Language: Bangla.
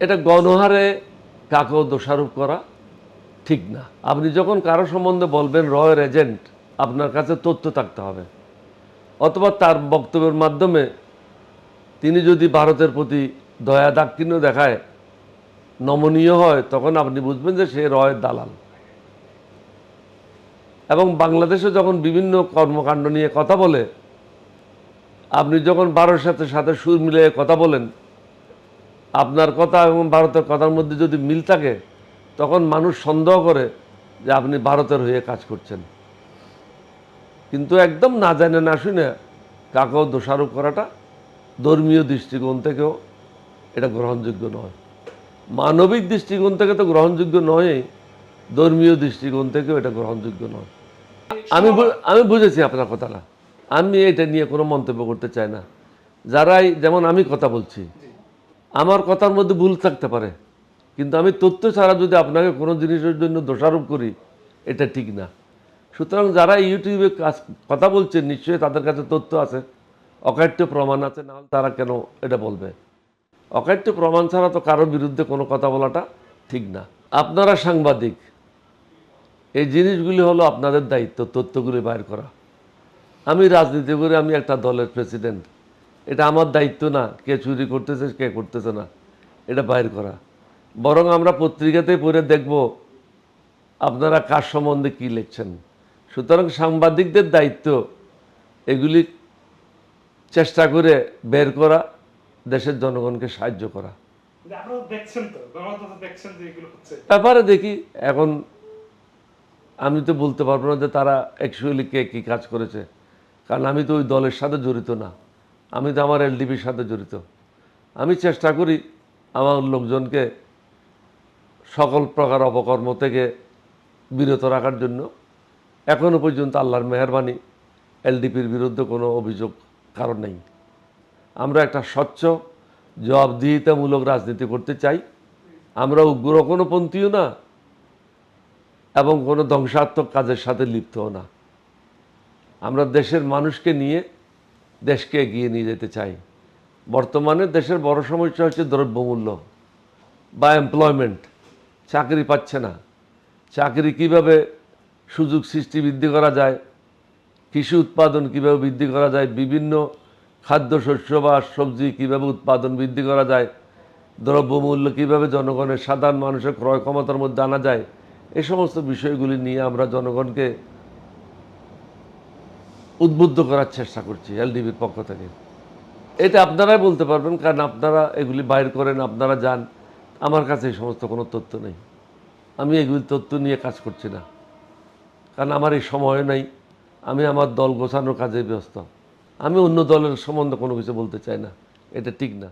এটা গণহারে কাকেও দোষারোপ করা ঠিক না। আপনি যখন কারও সম্বন্ধে বলবেন, রয়ের এজেন্ট, আপনার কাছে তথ্য থাকতে হবে। অথবা তার বক্তব্যের মাধ্যমে তিনি যদি ভারতের প্রতি দয়া দাক্ষিণ্য দেখায়, নমনীয় হয়, তখন আপনি বুঝবেন যে সে রয়ের দালাল। এবং বাংলাদেশে যখন বিভিন্ন কর্মকাণ্ড নিয়ে কথা বলে, আপনি যখন ভারতের সাথে সাথে সুর মিলিয়ে কথা বলেন আপনার কথা এবং ভারতের কথার মধ্যে যদি মিল থাকে, তখন মানুষ সন্দেহ করে যে আপনি ভারতের হয়ে কাজ করছেন। কিন্তু একদম না জানে না শুনে কাকেও দোষারোপ করাটা ধর্মীয় দৃষ্টিকোণ থেকেও এটা গ্রহণযোগ্য নয়। মানবিক দৃষ্টিকোণ থেকে তো গ্রহণযোগ্য নয় ধর্মীয় দৃষ্টিকোণ থেকেও এটা গ্রহণযোগ্য নয়। আমি আমি বুঝেছি আপনার কথাটা। আমি এটা নিয়ে কোনো মন্তব্য করতে চাই না। যারাই যেমন আমি কথা বলছি আমার কথার মধ্যে ভুল থাকতে পারে। কিন্তু আমি তথ্য ছাড়া যদি আপনাকে কোনো জিনিসের জন্য দোষারোপ করি, এটা ঠিক না। সুতরাং যারা ইউটিউবে কাজ, কথা বলছে নিশ্চয়ই তাদের কাছে তথ্য আছে। অকাট্য প্রমাণ আছে, না তারা কেন এটা বলবে? অকাট্য প্রমাণ ছাড়া তো কারোর বিরুদ্ধে কোনো কথা বলাটা ঠিক না। আপনারা সাংবাদিক, এই জিনিসগুলি হলো আপনাদের দায়িত্ব, তথ্যগুলি বাইর করা। আমি রাজনীতি করে আমি একটা দলের প্রেসিডেন্ট। এটা আমার দায়িত্ব না কে চুরি করতেছে কে করতেছে না। এটা বাইর করা। বরং আমরা পত্রিকাতে পড়ে দেখব আপনারা কার সম্বন্ধে কী লিখছেন। সুতরাং সাংবাদিকদের দায়িত্ব এগুলি চেষ্টা করে বের করা দেশের জনগণকে সাহায্য করা। ব্যাপারে দেখি এখন আমি তো বলতে পারব না যে তারা অ্যাকচুয়ালি কে কী কাজ করেছে। কারণ আমি তো ওই দলের সাথে জড়িত না। আমি তো আমার এলডিপির সাথে জড়িত। আমি চেষ্টা করি আমার লোকজনকে সকল প্রকার অপকর্ম থেকে বিরত রাখার জন্য। এখনও পর্যন্ত আল্লাহর মেহরবানি এলডিপির বিরুদ্ধে কোনো অভিযোগ কারণ নেই। আমরা একটা স্বচ্ছ, জবাবদিহিতামূলক রাজনীতি করতে চাই। আমরা উগ্র কোনো পন্থীও না এবং কোনো ধ্বংসাত্মক কাজের সাথে লিপ্তও না। আমরা দেশের মানুষকে নিয়ে দেশকে এগিয়ে নিয়ে যেতে চাই। বর্তমানে দেশের বড় সমস্যা হচ্ছে দ্রব্যমূল্য বা এমপ্লয়মেন্ট চাকরি পাচ্ছে না। চাকরি কীভাবে সুযোগ সৃষ্টি বৃদ্ধি করা যায়? কৃষি উৎপাদন কীভাবে বৃদ্ধি করা যায়? বিভিন্ন খাদ্যশস্য বা সবজি কীভাবে উৎপাদন বৃদ্ধি করা যায়? দ্রব্যমূল্য কীভাবে জনগণের সাধারণ মানুষের ক্রয় ক্ষমতার মধ্যে আনা যায়? এই সমস্ত বিষয়গুলি নিয়ে আমরা জনগণকে উদ্বুদ্ধ করার চেষ্টা করছি এলডিবির পক্ষ থেকে। এটা আপনারাই বলতে পারবেন, কারণ আপনারা এগুলি বাইর করেন, আপনারা যান। আমার কাছে এই সমস্ত কোনো তথ্য নেই। আমি এগুলি তথ্য নিয়ে কাজ করছি না। কারণ আমার এই সময় নাই। আমি আমার দল গোছানোর কাজে ব্যস্ত। আমি অন্য দলের সম্বন্ধে কোনো কিছু বলতে চাই না। এটা ঠিক না।